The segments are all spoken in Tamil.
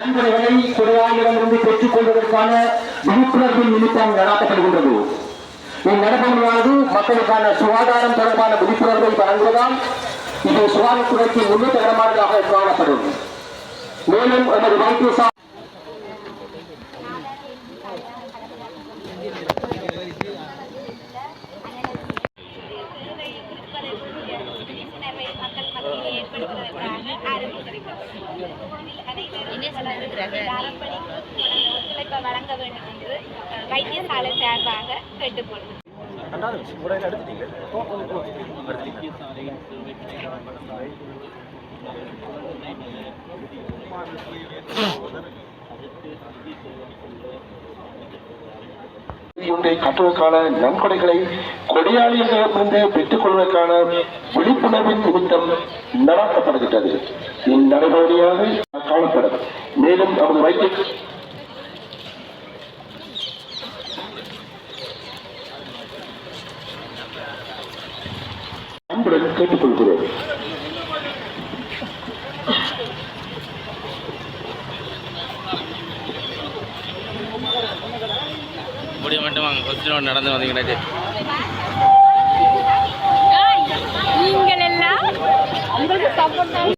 நன்கொடைகளை கொடையாளிடமிருந்து பெற்றுக் கொள்வதற்கான விழிப்புணர்வின் நிமித்தம் நடாத்தப்படுகின்றது. இந்நடவடிக்கையானது மக்களுக்கான சுகாதாரம் தொடர்பான விழிப்புணர்வை வழங்குவதால் இது சுகாதாரத்துறைக்கு முன்னேற்றகரமானதாக காணப்படும். மேலும் எமது வைத்தியசாலை ஒத்துழைப்பை வழங்க வேண்டும் என்று வைத்தியசாலை சார்பாக கேட்டுக்கொள்கிறேன் ஒன்றை கட்டுவதற்கான நன்கொடைகளை கொடையாளிகளிடமிருந்து பெற்றுக் கொள்வதற்கான விழிப்புணர்வின் நிமித்தம் நடாத்தப்படுகின்றது. இந்நடைமுறையாக காணப்படும். மேலும் நமது வைத்திய அன்புடன் கேட்டுக்கொள்கிறோம். மட்டும் வாங்க. கொஞ்சம் நடந்து வந்தீங்கன்னாச்சு நீங்கள் எல்லாம் உங்களுக்கு சப்போர்ட்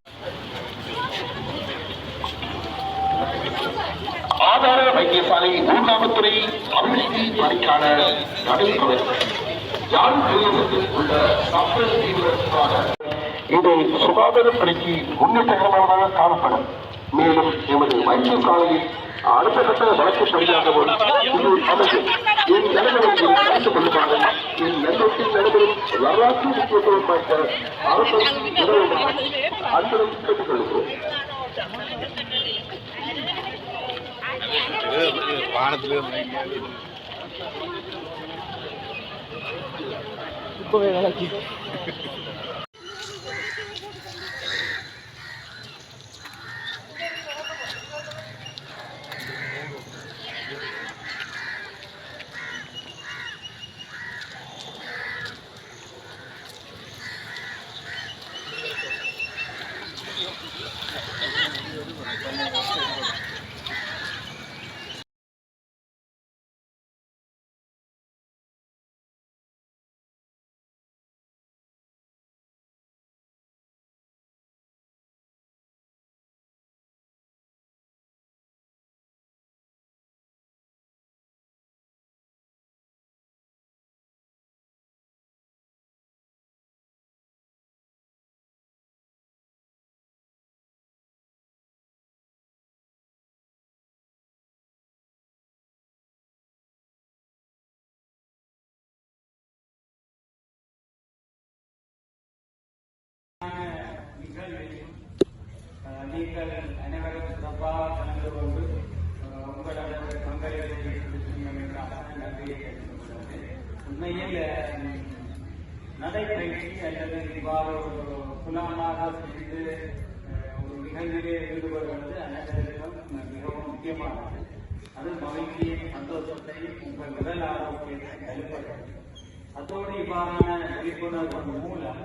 ஆதார வைத்தியசாலை ஊர்காவத்துறை அபிவிருத்தி பணிக்கான தீவிரத்திற்கான இது சுகாதார பணிக்கு முன்னேற்றகரமானதாக காணப்படும். மேலும் எமது வைத்தியசாலையில் அடுத்த கட்ட வழக்கு படியாகவும் இது அமையும் என் நிலைமையை கருத்து நடைபெறும் வரலாற்று முக்கியத்துவம் வாய்ந்த அரசு அன்புடன் கேட்டுக்கொள்கிறோம் Thank you. நீங்கள் அனைவரும் சிறப்பாக கலந்து கொண்டு அஹ், உங்களோட பங்களிப்பை கொடுத்தீங்கன்றாக நன்றியை தெரிவித்துள்ளேன் உண்மையில் நடைபயிற்சி அல்லது இவ்வாறு ஒரு புலமாக செய்து ஒரு நிகழ்விலே ஈடுபடுவது அனைவருக்கும் மிகவும் முக்கியமானது. அது மகிழ்ச்சியை சந்தோஷத்தையும் உங்கள் உடல் ஆரோக்கியத்தை கழிப்பது அதோடு இவ்வாறான விழிப்புணர்வு மூலம்